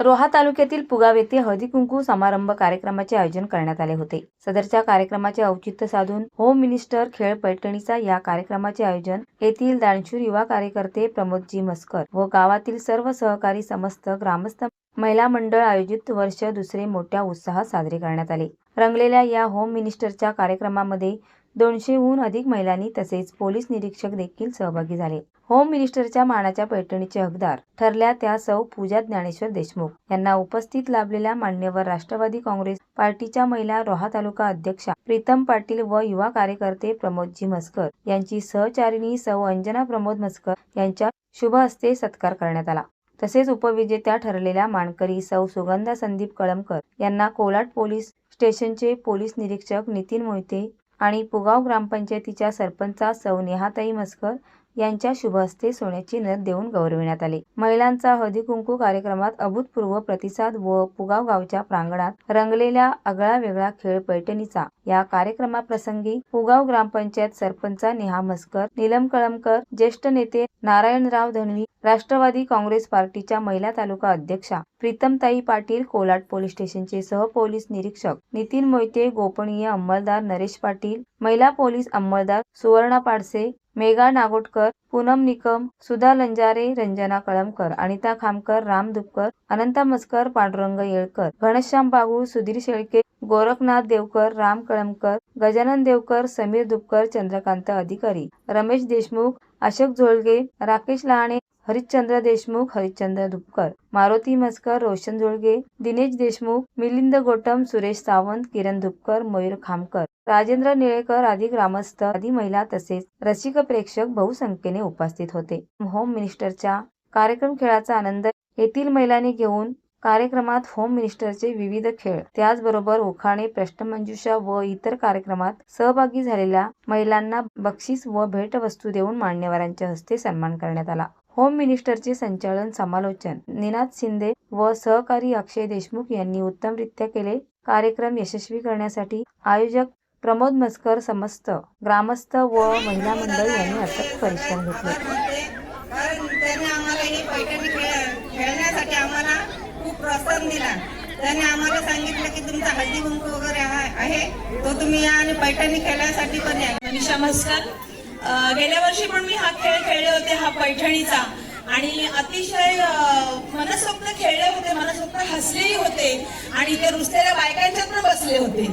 रोहा तालुक्यातील पुगाव येथे हळदी कुंकू समारंभ कार्यक्रमाचे आयोजन करण्यात आले होते. सदरच्या कार्यक्रमाचे औचित्य साधून होम मिनिस्टर खेळ पैठणीचा या कार्यक्रमाचे आयोजन येथील दानशूर युवा कार्यकर्ते प्रमोदजी मस्कर व गावातील सर्व सहकारी समस्त ग्रामस्थ महिला मंडळ आयोजित वर्ष दुसरे मोठ्या उत्साहात साजरे करण्यात आले. रंगलेल्या या होम मिनिस्टरच्या कार्यक्रमामध्ये दोनशेहून अधिक महिलांनी तसेच पोलीस निरीक्षक देखील सहभागी झाले. होम मिनिस्टरच्या मानाच्या पैठणीचे हकदार ठरल्या त्या सौ पूजा ज्ञानेश्वर देशमुख. यांना उपस्थित लाभलेल्या मान्यवर राष्ट्रवादी काँग्रेस पार्टीच्या महिला रोहा तालुका अध्यक्षा प्रीतम पाटील व युवा कार्यकर्ते प्रमोदजी मस्कर यांची सहचारिणी सौ अंजना प्रमोद मस्कर यांच्या शुभ हस्ते सत्कार करण्यात आला. तसेच उपविजेत्या ठरलेल्या मानकरी सौ सुगंधा संदीप कळमकर यांना कोलाट पोलीस स्टेशनचे पोलीस निरीक्षक नितीन मोहिते आणि पुगाव ग्रामपंचायतीच्या सरपंचा सौ नेहाताई मस्कर यांच्या शुभ हस्ते सोन्याची नथ देऊन गौरविण्यात आले. महिलांचा हळदी कुंकू कार्यक्रमात अभूतपूर्व प्रतिसाद व पुगाव गावच्या प्रांगणात रंगलेल्या आगळा वेगळा खेळ पैठणीचा. या कार्यक्रमाप्रसंगी पुगाव ग्रामपंचायत सरपंचा नेहा मस्कर नीलम कळमकर ज्येष्ठ नेते नारायणराव धनवी राष्ट्रवादी काँग्रेस पार्टीच्या महिला तालुका अध्यक्षा प्रीतमताई पाटील कोलाट पोलीस स्टेशनचे सहपोलीस निरीक्षक नितीन मोहिते गोपनीय अंमलदार नरेश पाटील महिला पोलीस अंमलदार सुवर्णा पाडसे मेघा नागोटकर पूनम निकम सुधा लंजारे रंजना कळमकर अनिता खामकर राम दुपकर अनंता मस्कर पांडुरंग येळकर घनश्याम बागुळ सुधीर शेळके गोरखनाथ देवकर राम कळमकर गजानन देवकर समीर दुपकर चंद्रकांत अधिकारी रमेश देशमुख अशोक झोळगे राकेश लहाणे हरिश्चंद्र देशमुख हरिश्चंद्र धुपकर मारुती मस्कर रोशन झुळगे दिनेश देशमुख मिलिंद गोटम सुरेश सावंत किरण धुपकर मयूर खामकर राजेंद्र निळेकर आदी ग्रामस्थ आदी महिला तसेच रसिक प्रेक्षक बहुसंख्येने उपस्थित होते. होम मिनिस्टरच्या कार्यक्रम खेळाचा आनंद येथील महिलांनी घेऊन कार्यक्रमात होम मिनिस्टरचे विविध खेळ त्याचबरोबर उखाणे प्रश्नमंजुषा व इतर कार्यक्रमात सहभागी झालेल्या महिलांना बक्षीस व भेटवस्तू देऊन मान्यवरांच्या हस्ते सन्मान करण्यात आला. होम मिनिस्टरचे संचालन समालोचन. निनाद शिंदे व सहकारी अक्षय देशमुख यांनी उत्तमरित्या केले कार्यक्रम यशस्वी करण्यासाठी. आयोजक प्रमोद मस्कर समस्त ग्रामस्थ व महिला मंडळ यांनी अथक परिश्रम घेतले. कारण त्याने आम्हाला ही पैठणी खेळ खेळण्यासाठी आम्हाला खूप प्रोत्साहन दिला. त्याने आम्हाला सांगितलं की तुमचा हळदी कुंकू वगैरे आहे तो तुम्ही या आणि पैठणी खेळण्यासाठी पण या. मनीषा मस्कर गेल्या वर्षी पण मी हा खेळ खेळले होते हा पैठणीचा. आणि अतिशय मनसोक्त खेळले होते मनसोक्त हसलेही होते आणि ते रुसलेल्या बायकांच्यात पण बसले होते.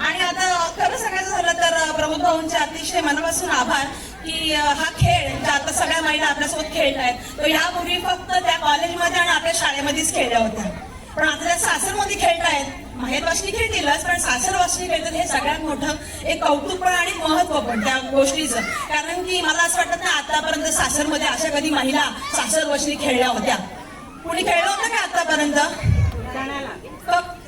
आणि आता खरं सांगायचं झालं तर अ, प्रमोद भाऊंचे अतिशय मनापासून आभार की हा खेळ आता सगळ्या महिला आपल्यासोबत खेळतायत आहेत तो यापूर्वी फक्त त्या कॉलेजमध्ये आणि आपल्या शाळेमध्येच खेळल्या होत्या. पण आता त्या सासरमध्ये खेळतायत. माहेर वाचनी खेळतीलच पण सासर वाचनी खेळतील हे सगळ्यात मोठं एक कौतुक पण आणि महत्त्व पण त्या गोष्टीचं. कारण की मला असं वाटत ना आतापर्यंत सासरमध्ये अशा कधी महिला सासर वचनी खेळल्या होत्या. कुणी खेळलं होतं का आतापर्यंत?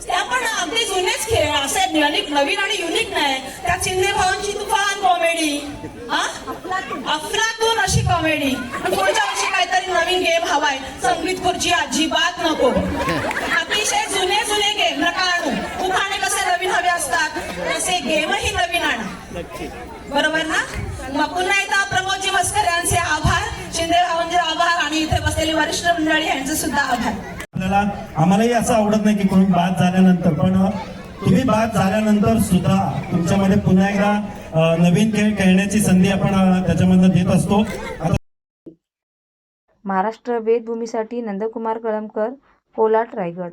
त्या पण अगदी जुनेच खेळ असे नवीन नवीन आणि युनिक नाही. त्या चिन्हे भावांची तुफान कॉमेडी अफलातून अशी कॉमेडी पुढच्या वर्षी काहीतरी नवीन गेम हवाय. संगीत खुर्ची अजिबात नको. अतिशय जुने जुने गेम नका आणू उखाणे कसे नवीन हवे असतात तसे गेमही नवीन बरोबर ना? मग पुन्हा एकदा प्रमोदजी मस्कर यांचे आभार शिंदे भावांचे आभार आणि इथे बसलेली वरिष्ठ मंडळी यांचे सुद्धा आभार. आपल्याला आम्हालाही असं आवडत नाही की कोणी बाद झाल्यानंतर पण तुम्ही बाद झाल्यानंतर सुद्धा तुमच्यामध्ये पुन्हा एकदा नवीन खेळ खेळण्याची संधी आपण त्याच्यामधनं देत असतो. महाराष्ट्र वेदभूमीसाठी नंदकुमार कळमकर कोलाट रायगड.